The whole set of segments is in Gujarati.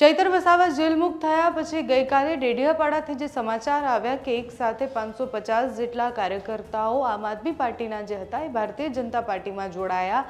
ચૈતર વસાવા જેલમુક્ત થયા પછી ગઈકાલે ડેડિયાપાડાથી જે સમાચાર આવ્યા કે એક સાથે પાંચસો પચાસ જેટલા કાર્યકર્તાઓ આમ આદમી પાર્ટીના જે હતા એ ભારતીય જનતા પાર્ટીમાં જોડાયા.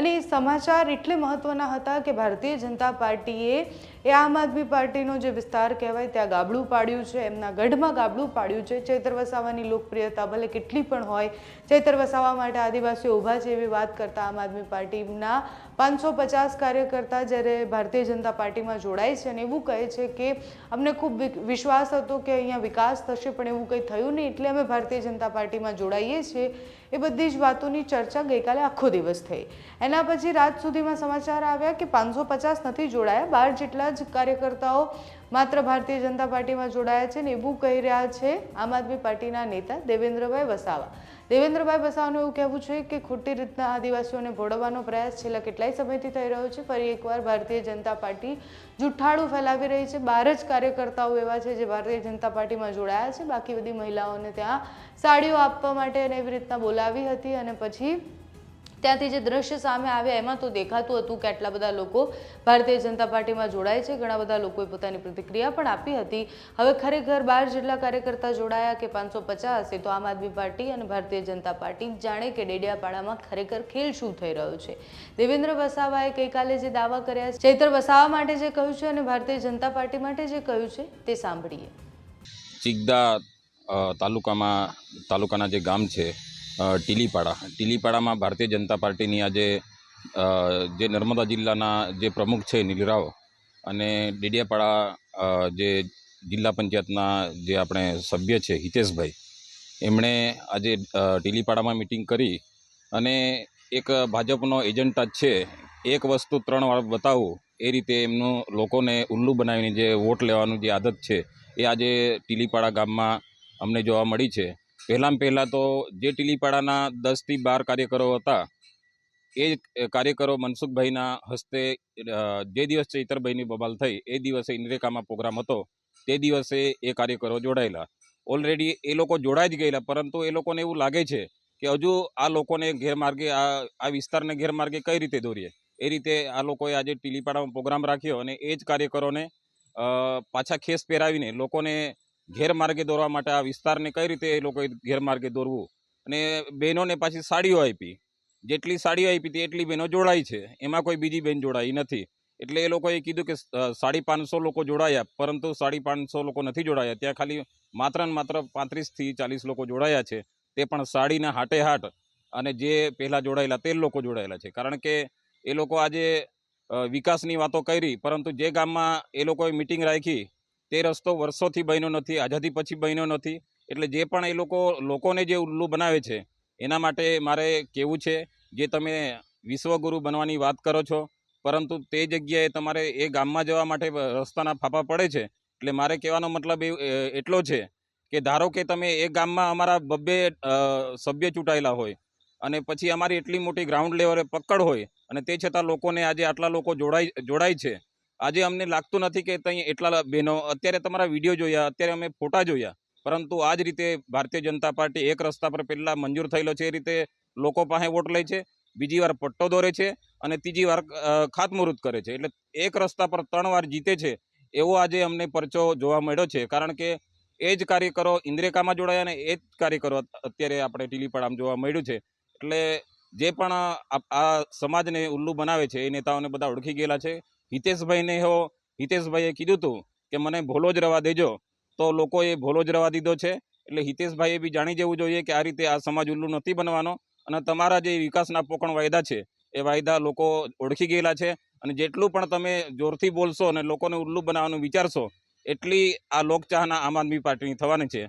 અને એ સમાચાર એટલે મહત્ત્વના હતા કે ભારતીય જનતા પાર્ટીએ એ આમ આદમી પાર્ટીનો જે વિસ્તાર કહેવાય ત્યાં ગાબડું પાડ્યું છે, એમના ગઢમાં ગાબડું પાડ્યું છે. ચૈતર વસાવાની લોકપ્રિયતા ભલે કેટલી પણ હોય, ચૈતર વસાવા માટે આદિવાસીઓ ઊભા છે એવી વાત કરતા આમ આદમી પાર્ટીના પાંચસો પચાસ કાર્યકર્તા જ્યારે ભારતીય જનતા પાર્ટીમાં જોડાય છે અને એવું કહે છે કે અમને ખૂબ વિશ્વાસ હતો કે અહીંયા વિકાસ થશે, પણ એવું કંઈ થયું નહીં. એટલે અમે ભારતીય જનતા પાર્ટીમાં જોડાઈએ છીએ. એ બધી જ વાતોની ચર્ચા ગઈકાલે આખો દિવસ થઈ. એના પછી રાત સુધીમાં સમાચાર આવ્યા કે પાંચસો પચાસ નથી જોડાયા. બાર જેટલા જ કાર્યકર્તાઓ માત્ર ભારતીય જનતા પાર્ટીમાં જોડાયા છે ને એવું કહી રહ્યા છે આમ આદમી પાર્ટીના નેતા દેવેન્દ્રભાઈ વસાવા. દેવેન્દ્રભાઈ વસાવાનું એવું કહેવું છે કે ખોટી રીતના આદિવાસીઓને ભોળવવાનો પ્રયાસ છેલ્લા કેટલાય સમયથી થઈ રહ્યો છે. ફરી એકવાર ભારતીય જનતા પાર્ટી જુઠ્ઠાડું ફેલાવી રહી છે. બાર જ કાર્યકર્તાઓ એવા છે જે ભારતીય જનતા પાર્ટીમાં જોડાયા છે. બાકી બધી મહિલાઓને ત્યાં સાડીઓ આપવા માટે અને એવી રીતના બોલાવી હતી અને પછી ત્યાંથી જે દ્રશ્ય સામે આવ્યા, એમાં તો દેખાતું હતું કે આટલા બધા લોકો ભારતીય જનતા પાર્ટીમાં જોડાય છે. ઘણા બધા લોકોએ પોતાની પ્રતિક્રિયા પણ આપી હતી. હવે ખરેખર બાર જેટલા કાર્યકર્તા જોડાયા કે પાંચસો પચાસ તો આમ આદમી પાર્ટી અને ભારતીય જનતા પાર્ટી જાણે કે ડેડિયાપાડામાં ખરેખર ખેલ શું થઈ રહ્યો છે. દેવેન્દ્ર વસાવાએ ગઈકાલે જે દાવા કર્યા છે, ચૈતર વસાવા માટે જે કહ્યું છે અને ભારતીય જનતા પાર્ટી માટે જે કહ્યું છે, તે સાંભળીએ. ચિગદા તાલુકામાં, તાલુકાના જે ગામ છે ટીલીપાડા. ટીલીપાડામાં ભારતીય જનતા પાર્ટીની આજે જે નર્મદા જિલ્લાના જે પ્રમુખ છે નીલરાવ અને ડેડિયાપાડા જે જિલ્લા પંચાયતના જે આપણે સભ્ય છે હિતેશભાઈ, એમણે આજે ટીલીપાડામાં મિટિંગ કરી અને એક ભાજપનો એજન્ટા જ છે, એક વસ્તુ ત્રણ વાર બતાવવું એ રીતે એમનું લોકોને ઉલ્લુ બનાવીને જે વોટ લેવાનું જે આદત છે, એ આજે ટીલીપાડા ગામમાં અમને જોવા મળી છે. પહેલાં પહેલાં તો જે ટીલીપાડાના દસથી બાર કાર્યકરો હતા, એ કાર્યકરો મનસુખભાઈના હસ્તે જે દિવસ ચૈતરભાઈની બબાલ થઈ, એ દિવસે ઇન્દ્રેકામાં પ્રોગ્રામ હતો, તે દિવસે એ કાર્યકરો જોડાયેલા. ઓલરેડી એ લોકો જોડાઈ જ ગયેલા, પરંતુ એ લોકોને એવું લાગે છે કે હજુ આ લોકોને ગેરમાર્ગે, આ આ વિસ્તારને ગેરમાર્ગે કઈ રીતે દોરીએ? એ રીતે આ લોકોએ આજે ટીલીપાડામાં પ્રોગ્રામ રાખ્યો અને એ જ કાર્યકરોને પાછા ખેસ પહેરાવીને લોકોને ગેરમાર્ગે દોરવા માટે આ વિસ્તારને કઈ રીતે એ લોકોએ ગેરમાર્ગે દોરવું? અને બહેનોને પાછી સાડીઓ આપી. જેટલી સાડીઓ આપી હતી, એટલી બહેનો જોડાઈ છે. એમાં કોઈ બીજી બહેન જોડાઈ નથી. એટલે એ લોકોએ કીધું કે સાડી પાંચસો લોકો જોડાયા, પરંતુ સાડી પાંચસો લોકો નથી જોડાયા. ત્યાં ખાલી માત્ર ને માત્ર પાંત્રીસથી ચાલીસ લોકો જોડાયા છે. તે પણ સાડીના હાટે હાટ અને જે પહેલાં જોડાયેલા તે લોકો જોડાયેલા છે. કારણ કે એ લોકો આજે વિકાસની વાતો કરી, પરંતુ જે ગામમાં એ લોકોએ મિટિંગ રાખી તે રસ્તો વર્ષોથી બન્યો નથી, આઝાદી પછી બન્યો નથી. એટલે જે પણ એ લોકો, લોકોને જે ઉલ્લુ બનાવે છે, એના માટે મારે કહેવું છે, જે તમે વિશ્વગુરુ બનવાની વાત કરો છો, પરંતુ તે જગ્યાએ તમારે એ ગામમાં જવા માટે રસ્તાના ફાફા પડે છે. એટલે મારે કહેવાનો મતલબ એટલો છે કે ધારો કે તમે એ ગામમાં અમારા બબ્બે સભ્ય ચૂંટાયેલા હોય અને પછી અમારી એટલી મોટી ગ્રાઉન્ડ લેવલે પકડ હોય અને તે છતાં લોકોને આજે આટલા લોકો જોડાય જોડાય છે આજે અમને લાગતું નથી કે ત્યાં એટલા બહેનો અત્યારે તમારા વીડિયો જોયા, અત્યારે અમે ફોટા જોયા, પરંતુ આ જ રીતે ભારતીય જનતા પાર્ટી એક રસ્તા પર પહેલાં મંજૂર થયેલો છે એ રીતે લોકો પાસે વોટ લે છે, બીજી વાર પટ્ટો દોરે છે અને ત્રીજી વાર ખાતમુહૂર્ત કરે છે. એટલે એક રસ્તા પર ત્રણ વાર જીતે છે એવો આજે અમને પરચો જોવા મળ્યો છે. કારણ કે એ જ કાર્યકરો ઇન્દ્રેકામાં જોડાયા અને એ જ કાર્યકરો અત્યારે આપણે ટીલીપડામાં જોવા મળ્યું છે. એટલે જે પણ આ સમાજને ઉલ્લુ બનાવે છે, એ નેતાઓને બધા ઓળખી ગયેલા છે. હિતેશભાઈને એવો હિતેશભાઈએ કીધું હતું કે મને ભોલો જ રવા દેજો. તો લોકોએ ભોલો જ રવા દીધો છે. એટલે હિતેશભાઈએ બી જાણી જવું જોઈએ કે આ રીતે આ સમાજ ઉલ્લુ નથી બનવાનો. અને તમારા જે વિકાસના પોકણ વાયદા છે, એ વાયદા લોકો ઓળખી ગયેલા છે. અને જેટલું પણ તમે જોરથી બોલશો અને લોકોને ઉલ્લુ બનાવવાનું વિચારશો, એટલી આ લોકચાહના આમ આદમી પાર્ટીની થવાની છે.